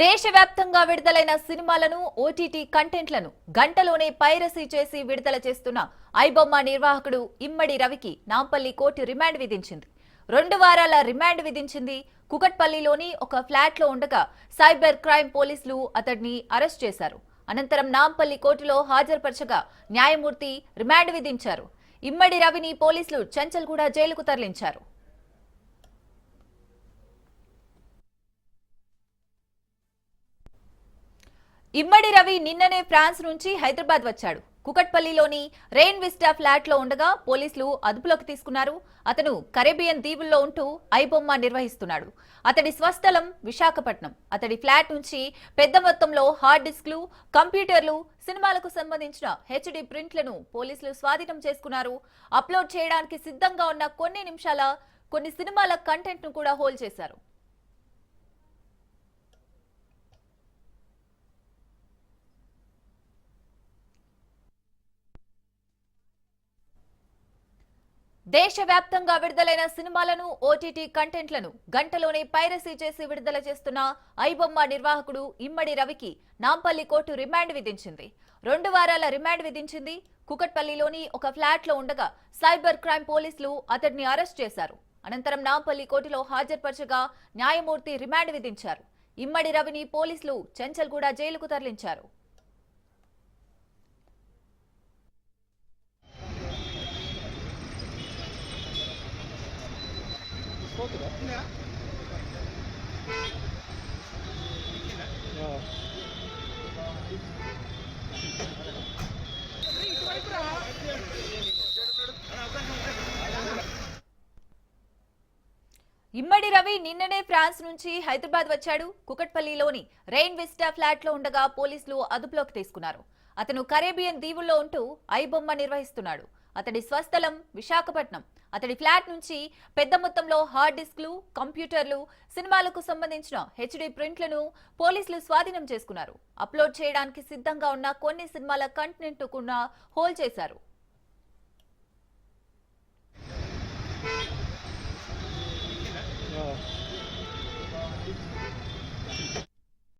దేశవ్యాప్తంగా విడుదలైన సినిమాలను ఓటీటీ కంటెంట్లను గంటలోనే పైరసీ చేసి విడుదల చేస్తున్న ఐబొమ్మ నిర్వాహకుడు ఇమ్మడి రవికి నాంపల్లి కోర్టు రిమాండ్ విధించింది. రెండు వారాల రిమాండ్ విధించింది. కుకట్పల్లిలోని ఒక ఫ్లాట్లో ఉండగా సైబర్ క్రైమ్ పోలీసులు అతడిని అరెస్ట్ చేశారు. అనంతరం నాంపల్లి కోర్టులో హాజరుపరచగా న్యాయమూర్తి రిమాండ్ విధించారు. ఇమ్మడి రవిని పోలీసులు చంచల్గూడ జైలుకు తరలించారు. ఇమ్మడి రవి నిన్ననే ఫ్రాన్స్ నుంచి హైదరాబాద్ వచ్చాడు. కుకట్పల్లిలోని రెయిన్ విస్టా ఫ్లాట్లో ఉండగా పోలీసులు అదుపులోకి తీసుకున్నారు. అతను కరేబియన్ దీవుల్లో ఉంటూ ఐబొమ్మ నిర్వహిస్తున్నాడు. అతడి స్వస్థలం విశాఖపట్నం. అతడి ఫ్లాట్ నుంచి పెద్ద మొత్తంలో హార్డ్ డిస్క్లు కంప్యూటర్లు సినిమాలకు సంబంధించిన హెచ్డి ప్రింట్లను పోలీసులు స్వాధీనం చేసుకున్నారు. అప్లోడ్ చేయడానికి సిద్ధంగా ఉన్న కొన్ని నిమిషాల కొన్ని సినిమాల కంటెంట్ను కూడా హోల్డ్ చేశారు. దేశవ్యాప్తంగా విడుదలైన సినిమాలను ఓటీటీ కంటెంట్లను గంటలోనే పైరసీ చేసి విడుదల చేస్తున్న ఐబొమ్మ నిర్వాహకుడు ఇమ్మడి రవికి నాంపల్లి కోర్టు రిమాండ్ విధించింది. రెండు వారాల రిమాండ్ విధించింది. కుకట్పల్లిలోని ఒక ఫ్లాట్లో ఉండగా సైబర్ క్రైమ్ పోలీసులు అతడిని అరెస్ట్ చేశారు. అనంతరం నాంపల్లి కోర్టులో హాజరుపరచగా న్యాయమూర్తి రిమాండ్ విధించారు. ఇమ్మడి రవిని పోలీసులు చెంచల్గూడ జైలుకు తరలించారు. ఇమ్మడి రవి నిన్ననే ఫ్రాన్స్ నుంచి హైదరాబాద్ వచ్చాడు. కుకట్పల్లిలోని రెయిన్ విస్టా ఫ్లాట్లో ఉండగా పోలీసులు అదుపులోకి తీసుకున్నారు. అతను కరేబియన్ దీవుల్లో ఉంటూ ఐబొమ్మ నిర్వహిస్తున్నాడు. అతడి స్వస్థలం విశాఖపట్నం. అతడి ఫ్లాట్ నుంచి పెద్ద మొత్తంలో హార్డ్ డిస్క్లు కంప్యూటర్లు సినిమాలకు సంబంధించిన హెచ్డి ప్రింట్లను పోలీసులు స్వాధీనం చేసుకున్నారు. అప్లోడ్ చేయడానికి సిద్ధంగా ఉన్న కొన్ని సినిమాల కంటెంట్ కూడా హోల్డ్ చేశారు.